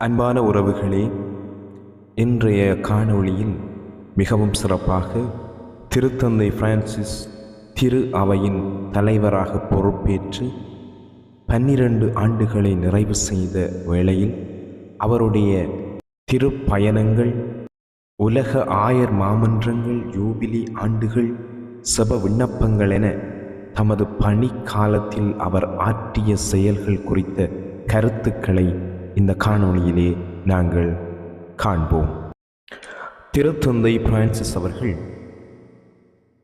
அன்பான உறவுகளே இன்றைய காணொளியில் மிகவும் சிறப்பாக திருத்தந்தை பிரான்சிஸ் திரு அவையின் தலைவராக பொறுப்பேற்று பன்னிரண்டு ஆண்டுகளை நிறைவு செய்த வேளையில் அவருடைய திருப்பயணங்கள் உலக ஆயர் மாமன்றங்கள் யூபிலி ஆண்டுகள் செப விண்ணப்பங்கள் என தமது பணி காலத்தில் அவர் ஆற்றிய செயல்கள் குறித்த கருத்துக்களை இந்த காணொளியிலே நாங்கள் காண்போம். திருத்தந்தை பிரான்சிஸ் அவர்கள்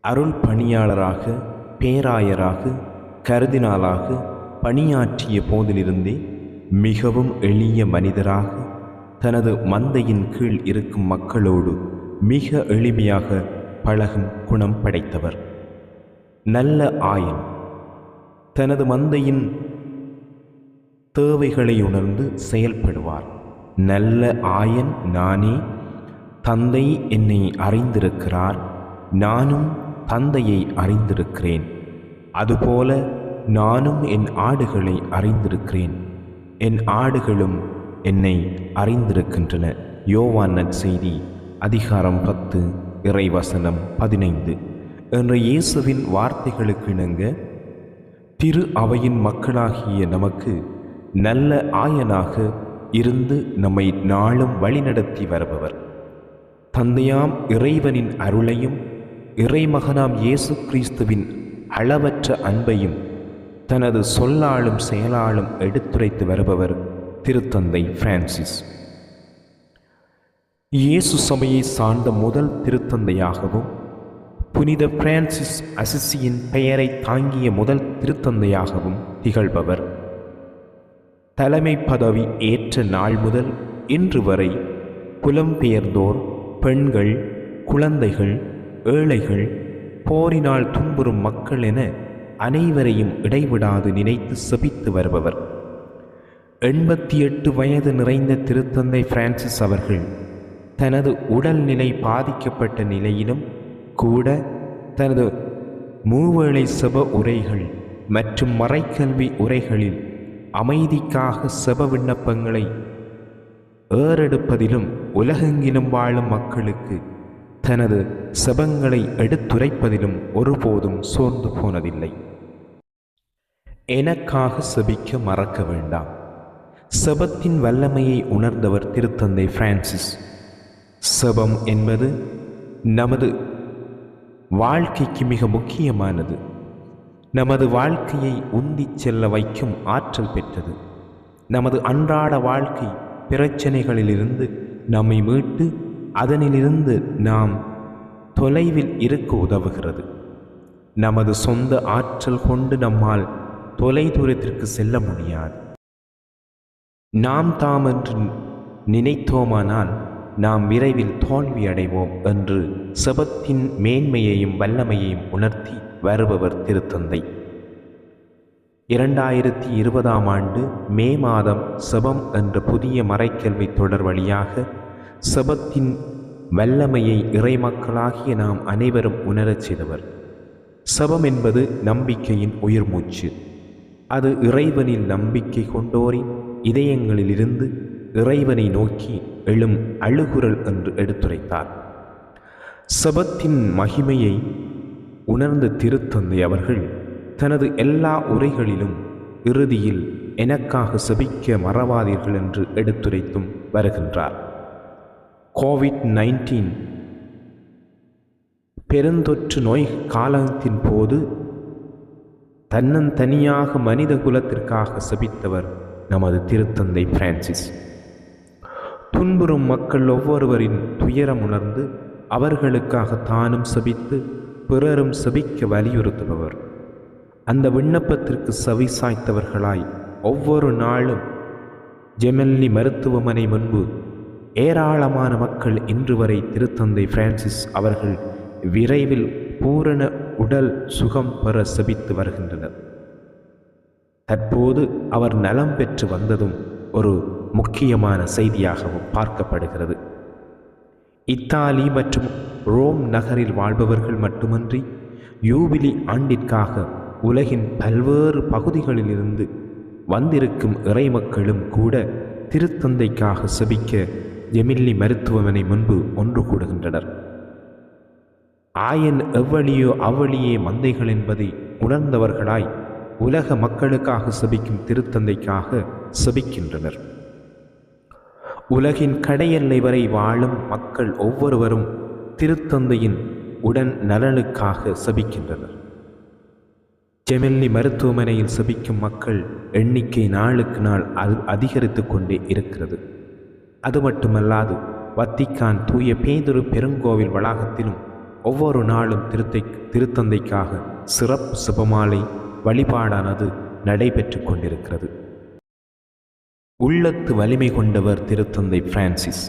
அருள் பணியாளராக பேராயராக கருதினாலாக பணியாற்றிய போதிலிருந்தே மிகவும் எளிய மனிதராக தனது மந்தையின் கீழ் இருக்கும் மக்களோடு மிக எளிமையாக பழகும் குணம் படைத்தவர். நல்ல ஆயன். தனது மந்தையின் தேவைகளை உணர்ந்து செயல்படுவார். நல்ல ஆயன் நானே தந்தை என்னை அறிந்திருக்கிறார் நானும் தந்தையை அறிந்திருக்கிறேன். அதுபோல நானும் என் ஆடுகளை அறிந்திருக்கிறேன். என் ஆடுகளும் என்னை அறிந்திருக்கின்றன. யோவான் நற்செய்தி அதிகாரம் பத்து இறைவசனம் பதினைந்து. என்ற இயேசுவின் வார்த்தைகளுக்கு இணங்க திரு அவையின் மக்களாகிய நமக்கு நல்ல ஆயனாக இருந்து நம்மை நாளும் வழிநடத்தி வருபவர். தந்தையாம் இறைவனின் அருளையும் இறைமகனாம் இயேசு கிறிஸ்துவின் அளவற்ற அன்பையும் தனது சொல்லாலும் செயலாலும் எடுத்துரைத்து வருபவர் திருத்தந்தை பிரான்சிஸ். இயேசு சபையை சார்ந்த முதல் திருத்தந்தையாகவும் புனித பிரான்சிஸ் அசிசியின் பெயரை தாங்கிய முதல் திருத்தந்தையாகவும் திகழ்பவர். தலைமை பதவி ஏற்ற நாள் முதல் இன்று வரை புலம்பெயர்ந்தோர் பெண்கள் குழந்தைகள் ஏழைகள் போரினால் துன்புறும் மக்கள் என அனைவரையும் இடைவிடாது நினைத்து செபித்து வருபவர். எண்பத்தி எட்டு வயது நிறைந்த திருத்தந்தை பிரான்சிஸ் அவர்கள் தனது உடல்நிலை பாதிக்கப்பட்ட நிலையிலும் கூட தனது மூவேளை செப உரைகள் மற்றும் மறைக்கல்வி உரைகளில் அமைதிக்காக செப விண்ணப்பங்களை ஏறெடுப்பதிலும் உலகெங்கிலும் வாழும் மக்களுக்கு தனது செபங்களை எடுத்துரைப்பதிலும் ஒருபோதும் சோர்ந்து போனதில்லை. எனக்காக செபிக்க மறக்க வேண்டாம். செபத்தின் வல்லமையை உணர்ந்தவர் திருத்தந்தை பிரான்சிஸ். செபம் என்பது நமது வாழ்க்கைக்கு மிக முக்கியமானது. நமது வாழ்க்கையை உந்திச் செல்ல வைக்கும் ஆற்றல் பெற்றது. நமது அன்றாட வாழ்க்கை பிரச்சனைகளிலிருந்து நம்மை மீட்டு அதனிலிருந்து நாம் தொலைவில் இருக்க உதவுகிறது. நமது சொந்த ஆற்றல் கொண்டு நம்மால் தொலை தூரத்திற்கு செல்ல முடியாது. நாம் தாம் என்று நினைத்தோமானால் நாம் விரைவில் தோல்வி அடைவோம் என்று செபத்தின் மேன்மையையும் வல்லமையையும் உணர்த்தி வருபவர் திருத்தந்தை. இரண்டாயிரத்தி இருபதாம் ஆண்டு மே மாதம் செபம் என்ற புதிய மறைக்கல்வி தொடர் வழியாக செபத்தின் வல்லமையை இறைமக்களாகிய நாம் அனைவரும் உணரச் செய்தவர். செபம் என்பது நம்பிக்கையின் உயிர் மூச்சு. அது இறைவனில் நம்பிக்கை கொண்டோரின் இதயங்களிலிருந்து இறைவனை நோக்கி எழும் அழுகுரல் என்று எடுத்துரைத்தார். சபத்தின் மகிமையை உணர்ந்த திருத்தந்தை அவர்கள் தனது எல்லா உரைகளிலும் இறுதியில் எனக்காக செபிக்க மறவாதீர்கள் என்று எடுத்துரைத்தும் வருகின்றார். கோவிட் நைன்டீன் பெருந்தொற்று நோய் காலத்தின் போது தன்னந்தனியாக மனித குலத்திற்காக செபித்தவர் நமது திருத்தந்தை பிரான்சிஸ் துன்புறும் மக்கள் ஒவ்வொருவரின் துயரம் உணர்ந்து அவர்களுக்காக தானும் செபித்து பிறரும் செபிக்க வலியுறுத்துபவர். அந்த விண்ணப்பத்திற்கு செவி சாய்த்தவர்களாய் ஒவ்வொரு நாளும் ஜெமெல்லி மருத்துவமனை முன்பு ஏராளமான மக்கள் இன்று வரை திருத்தந்தை பிரான்சிஸ் அவர்கள் விரைவில் பூரண உடல் சுகம் பெற செபித்து வருகின்றனர். தற்போது அவர் நலம் பெற்று வந்ததும் ஒரு முக்கியமான செய்தியாகவும் பார்க்கப்படுகிறது. இத்தாலி மற்றும் ரோம் நகரில் வாழ்பவர்கள் மட்டுமன்றி யூபிலி ஆண்டிற்காக உலகின் பல்வேறு பகுதிகளிலிருந்து வந்திருக்கும் இறைமக்களும் கூட திருத்தந்தைக்காக செபிக்க எமில்லி மருத்துவமனை முன்பு ஒன்று கூடுகின்றனர். ஆயன் எவ்வழியோ அவ்வழியே மந்தைகள் என்பதை உணர்ந்தவர்களாய் உலக மக்களுக்காக செபிக்கும் திருத்தந்தைக்காக செபிக்கின்றனர். உலகின் கடையெல்லை வரை வாழும் மக்கள் ஒவ்வொருவரும் திருத்தந்தையின் உடன் நலனுக்காக சபிக்கின்றனர். ஜெமெல்லி மருத்துவமனையில் சபிக்கும் மக்கள் எண்ணிக்கை நாளுக்கு நாள் அது அதிகரித்து கொண்டே இருக்கிறது. அது மட்டுமல்லாது வத்திக்கான் தூய பேதுரு பெருங்கோவில் வளாகத்திலும் ஒவ்வொரு நாளும் திருத்தை திருத்தந்தைக்காக சிறப்பு சுபமாலை வழிபாடானது நடைபெற்று கொண்டிருக்கிறது. உள்ளத்து வலிமை கொண்டவர் திருத்தந்தை பிரான்சிஸ்.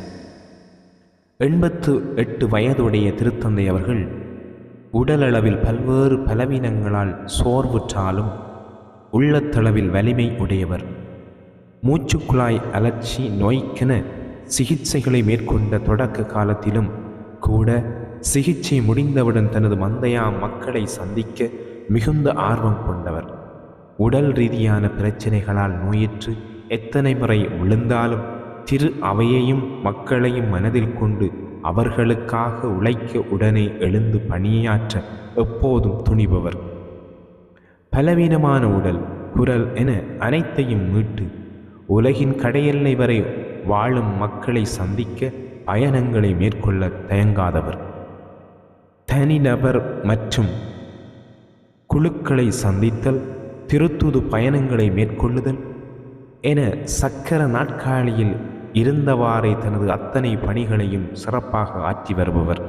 எண்பத்து எட்டு வயதுடைய திருத்தந்தை அவர்கள் உடலளவில் பல்வேறு பலவீனங்களால் சோர்வுற்றாலும் உள்ளத்தளவில் வலிமை உடையவர். மூச்சுக்குழாய் அலட்சி நோய்க்கென சிகிச்சைகளை மேற்கொண்ட தொடக்க காலத்திலும் கூட சிகிச்சை முடிந்தவுடன் தனது மந்தையா மக்களை சந்திக்க மிகுந்த ஆர்வம் கொண்டவர். உடல் ரீதியான பிரச்சனைகளால் நோயிற்று எத்தனை முறை விழுந்தாலும் திரு அவையையும் மக்களையும் மனதில் கொண்டு அவர்களுக்காக உழைக்க உடனே எழுந்து பணியாற்ற எப்போதும் துணிபவர். பலவீனமான உடல் குரல் என அனைத்தையும் மீட்டு உலகின் கடையெல்லை வரை வாழும் மக்களை சந்திக்க பயணங்களை மேற்கொள்ள தயங்காதவர். தனிநபர் மற்றும் குழுக்களை சந்தித்தல் திருத்துது பயணங்களை மேற்கொள்ளுதல் என சக்கர நாட்காலியில் இருந்தவாறே தனது அத்தனை பணிகளையும் சிறப்பாக ஆற்றி வருபவர்.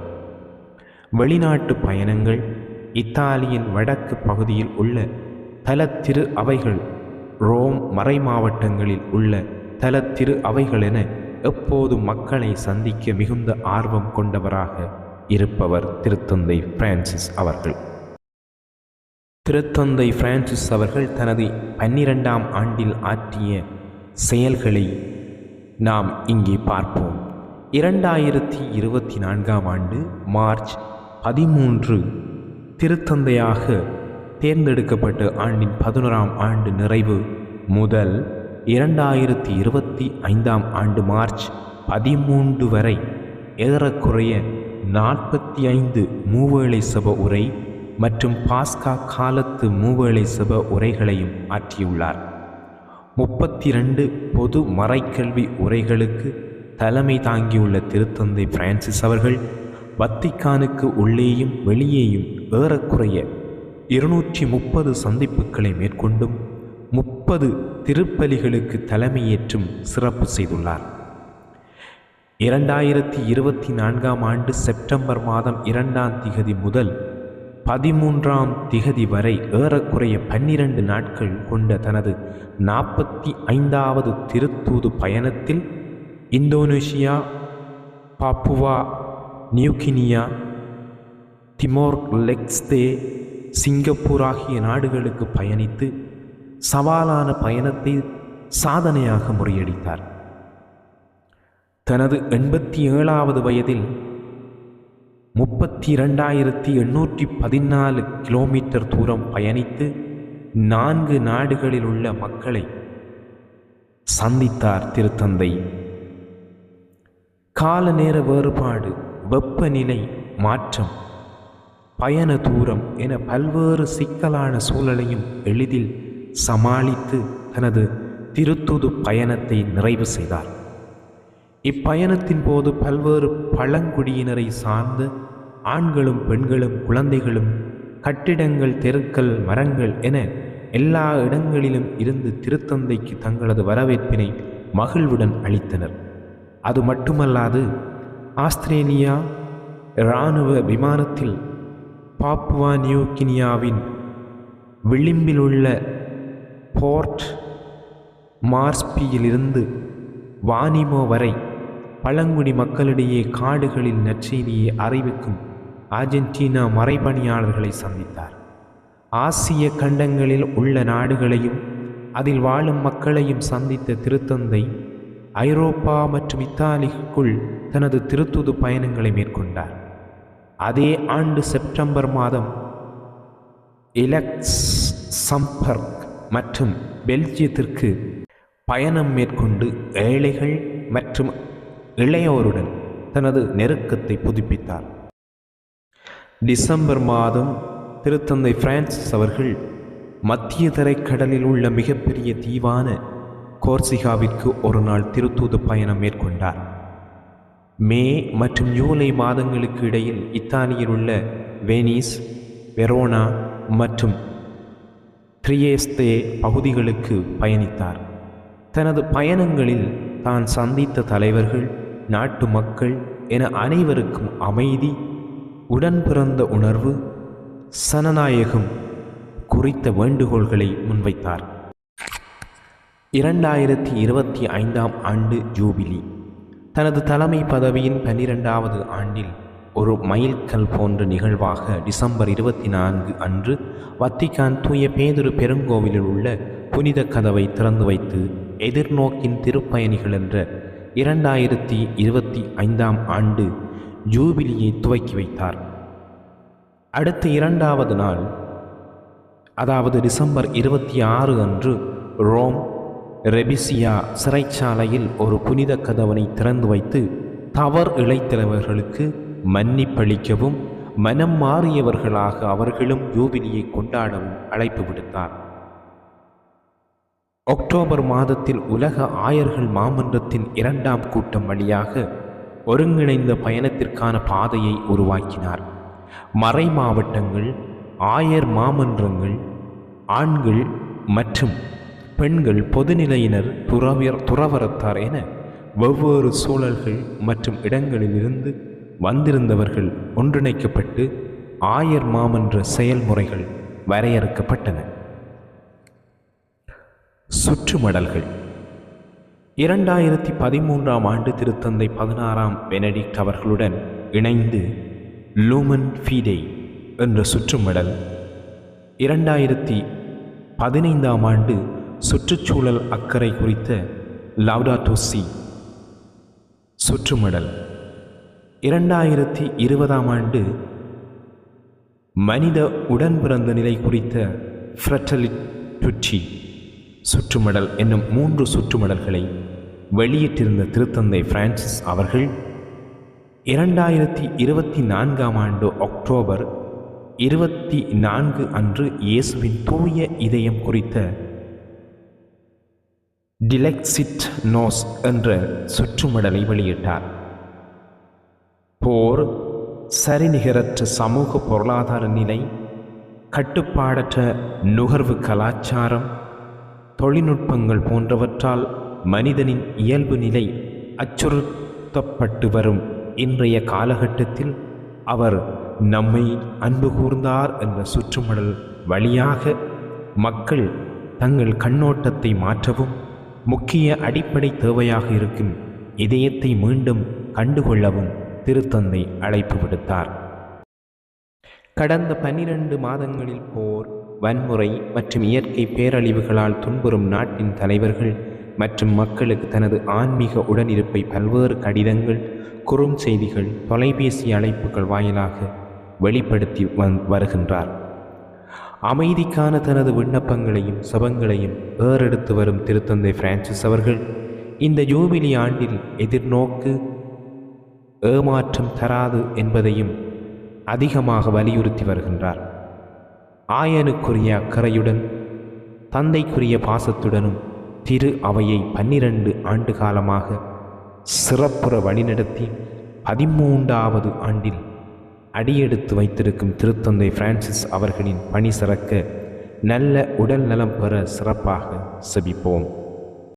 வெளிநாட்டு பயணங்கள் இத்தாலியின் வடக்கு பகுதியில் உள்ள தலத்திரு அவைகள் ரோம் மறை மாவட்டங்களில் உள்ள தலத்திரு அவைகள் என எப்போதும் மக்களை சந்திக்க மிகுந்த ஆர்வம் கொண்டவராக இருப்பவர் திருத்தந்தை பிரான்சிஸ் அவர்கள். திருத்தந்தை பிரான்சிஸ் அவர்கள் தனது பன்னிரெண்டாம் ஆண்டில் ஆற்றிய செயல்களை நாம் இங்கே பார்ப்போம். இரண்டாயிரத்தி இருபத்தி நான்காம் ஆண்டு மார்ச் பதிமூன்று திருத்தந்தையாக தேர்ந்தெடுக்கப்பட்ட ஆண்டின் பதினோராம் ஆண்டு நிறைவு முதல் இரண்டாயிரத்தி இருபத்தி ஐந்தாம் ஆண்டு மார்ச் பதிமூன்று வரை ஏறக்குறைய நாற்பத்தி ஐந்து மூவேளை சப உரை மற்றும் பாஸ்கா காலத்து மூவேளை சப உரைகளையும் ஆற்றியுள்ளார். முப்பத்தி ரெண்டு பொது மறைக்கல்வி உரைகளுக்கு தலைமை தாங்கியுள்ள திருத்தந்தை பிரான்சிஸ் அவர்கள் வத்திக்கானுக்கு உள்ளேயும் வெளியேயும் ஏறக்குறைய இருநூற்றி முப்பது சந்திப்புகளை மேற்கொண்டும் முப்பது திருப்பலிகளுக்கு தலைமையேற்றும் சிறப்பு செய்துள்ளார். இரண்டாயிரத்தி இருபத்தி நான்காம் ஆண்டு செப்டம்பர் மாதம் இரண்டாம் திகதி முதல் பதிமூன்றாம் திகதி வரை ஏறக்குறைய பன்னிரண்டு நாட்கள் கொண்ட தனது நாற்பத்தி ஐந்தாவது திருத்தூது பயணத்தில் Indonesia Papua New Guinea Timor Leste Singapore ஆகிய நாடுகளுக்கு பயணித்து சவாலான பயணத்தை சாதனையாக முறியடித்தார். தனது எண்பத்தி ஏழாவது வயதில் முப்பத்தி இரண்டாயிரத்தி எண்ணூற்றி பதினாலு கிலோமீட்டர் தூரம் பயணித்து நான்கு நாடுகளில் உள்ள மக்களை சந்தித்தார் திருத்தந்தை. கால நேர வேறுபாடு வெப்பநிலை மாற்றம் பயண தூரம் என பல்வேறு சிக்கலான சூழலையும் எளிதில் சமாளித்து தனது திருத்துது பயணத்தை நிறைவு செய்தார். இப்பயணத்தின் போது பல்வேறு பழங்குடியினரை சார்ந்த ஆண்களும் பெண்களும் குழந்தைகளும் கட்டிடங்கள் தெருக்கள் மரங்கள் என எல்லா இடங்களிலும் இருந்து திருத்தந்தைக்கு தங்களது வரவேற்பினை மகிழ்வுடன் அளித்தனர். அது மட்டுமல்லாது ஆஸ்திரேலியா இராணுவ விமானத்தில் பாப்புவா நியூகினியாவின் விளிம்பிலுள்ள போர்ட் மார்ஸ்பியிலிருந்து வானிமோ வரை பழங்குடி மக்களிடையே காடுகளில் நற்செய்தியை அறிவிக்கும் அர்ஜென்டினா மறைபணியாளர்களை சந்தித்தார். ஆசிய கண்டங்களில் உள்ள நாடுகளையும் அதில் வாழும் மக்களையும் சந்தித்த திருத்தந்தை ஐரோப்பா மற்றும் இத்தாலிக்குள் தனது திருத்துது பயணங்களை மேற்கொண்டார். அதே ஆண்டு செப்டம்பர் மாதம் எலக்ஸ் சம்பர்க் மற்றும் பெல்ஜியத்திற்கு பயணம் மேற்கொண்டு ஏழைகள் மற்றும் இளையோருடன் தனது நெருக்கத்தை புதுப்பித்தார். டிசம்பர் மாதம் திருத்தந்தை பிரான்சிஸ் அவர்கள் மத்திய தரைக்கடலில் உள்ள மிகப்பெரிய தீவான கோர்சிகாவிற்கு ஒரு நாள் திருத்தூது பயணம் மேற்கொண்டார். மே மற்றும் ஜூலை மாதங்களுக்கு இடையில் இத்தாலியில் உள்ள வெனிஸ் வெரோனா மற்றும் த்ரியேஸ்தே பகுதிகளுக்கு பயணித்தார். தனது பயணங்களில் தான் சந்தித்த தலைவர்கள் நாட்டு மக்கள் என அனைவருக்கும் அமைதி உடன் பிறந்த உணர்வு சனநாயகம் குறித்த வேண்டுகோள்களை முன்வைத்தார். இரண்டாயிரத்தி இருபத்தி ஐந்தாம் ஆண்டு ஜூபிலி. தனது தலைமை பதவியின் பன்னிரெண்டாவது ஆண்டில் ஒரு மைல்கல் போன்ற நிகழ்வாக டிசம்பர் இருபத்தி நான்கு அன்று வத்திகான் தூய பேதுரு பெருங்கோவிலில் உள்ள புனித கதவை திறந்து வைத்து எதிர்நோக்கின் திருப்பயணிகள் என்ற இரண்டாயிரத்தி இருபத்தி ஐந்தாம் ஆண்டு ஜூபிலியை துவக்கி வைத்தார். அடுத்த இரண்டாவது நாள் அதாவது டிசம்பர் இருபத்தி ஆறு அன்று ரோம் ரெபிசியா சிறைச்சாலையில் ஒரு புனித கதவனை திறந்து வைத்து தவறு இழைத்தவர்களுக்கு மன்னிப்பளிக்கவும் மனம் மாறியவர்களாக அவர்களும் யூபிலியை கொண்டாடவும் அழைப்பு விடுத்தார். அக்டோபர் மாதத்தில் உலக ஆயர்கள் மாமன்றத்தின் இரண்டாம் கூட்டம் வழியாக ஒருங்கிணைந்த பயணத்திற்கான பாதையை உருவாக்கினார். மறை மாவட்டங்கள் ஆயர் மாமன்றங்கள் ஆண்கள் மற்றும் பெண்கள் பொதுநிலையினர் துறவியர் துறவரத்தார் என வெவ்வேறு சூழல்கள் மற்றும் இடங்களிலிருந்து வந்திருந்தவர்கள் ஒன்றிணைக்கப்பட்டு ஆயர் மாமன்ற செயல்முறைகள் வரையறுக்கப்பட்டன. சுற்றுமடல்கள். இரண்டாயிரத்தி பதிமூன்றாம் ஆண்டு திருத்தந்தை பதினாறாம் பெனடிக்ட் அவர்களுடன் இணைந்து லூமன் ஃபீடே என்ற சுற்றுமடல் இரண்டாயிரத்தி பதினைந்தாம் ஆண்டு சுற்றுச்சூழல் அக்கறை குறித்த லவ்டாட்டோசி சுற்றுமடல் இரண்டாயிரத்தி இருபதாம் ஆண்டு மனித உடன்பிறந்த நிலை குறித்த ஃப்ரெட்டலிட்டுச்சி சுற்றுமடல் என்னும் மூன்று சுற்றுமடல்களை வெளியிட்டிருந்த திருத்தந்தை பிரான்சிஸ் அவர்கள் இரண்டாயிரத்தி இருபத்தி நான்காம் ஆண்டு அக்டோபர் இருபத்தி நான்கு அன்று இயேசுவின் தூய இதயம் குறித்த டிலெக்சிட் நோஸ் என்ற சுற்றுமடலை வெளியிட்டார். போர் சரிநிகரற்ற சமூக பொருளாதார நிலை கட்டுப்பாடற்ற நுகர்வு கலாச்சாரம் தொழில்நுட்பங்கள் போன்றவற்றால் மனிதனின் இயல்பு நிலை அச்சுறுத்தப்பட்டு வரும். இன்றைய காலகட்டத்தில் அவர் நம்மை அன்பு கூர்ந்தார் என்ற சுற்றுமடல் வழியாக மக்கள் தங்கள் கண்ணோட்டத்தை மாற்றவும் முக்கிய அடிப்படை தேவையாக இருக்கும் இதயத்தை மீண்டும் கண்டுகொள்ளவும் திருத்தந்தை அழைப்பு விடுத்தார். கடந்த பன்னிரண்டு மாதங்களில் போர் வன்முறை மற்றும் இயற்கை பேரழிவுகளால் துன்புறும் நாட்டின் தலைவர்கள் மற்றும் மக்களுக்கு தனது ஆன்மீக உடனிருப்பை பல்வேறு கடிதங்கள் குறுஞ்செய்திகள் தொலைபேசி அழைப்புகள் வாயிலாக வெளிப்படுத்தி வந் வருகின்றார். அமைதிக்கான தனது விண்ணப்பங்களையும் சபங்களையும் ஏறெடுத்து வரும் திருத்தந்தை பிரான்சிஸ் அவர்கள் இந்த ஜூபிலி ஆண்டில் எதிர்நோக்கு ஏமாற்றம் தராது என்பதையும் அதிகமாக வலியுறுத்தி வருகின்றார். ஆயனுக்குரிய அக்கறையுடன் தந்தைக்குரிய பாசத்துடனும் திரு அவையை பன்னிரண்டு ஆண்டு காலமாக சிறப்புற வழிநடத்தி பதிமூன்றாவது ஆண்டில் அடியெடுத்து வைத்திருக்கும் திருத்தந்தை பிரான்சிஸ் அவர்களின் பணி சிறக்க நல்ல உடல் நலம் பெற சிறப்பாக செபிப்போம்.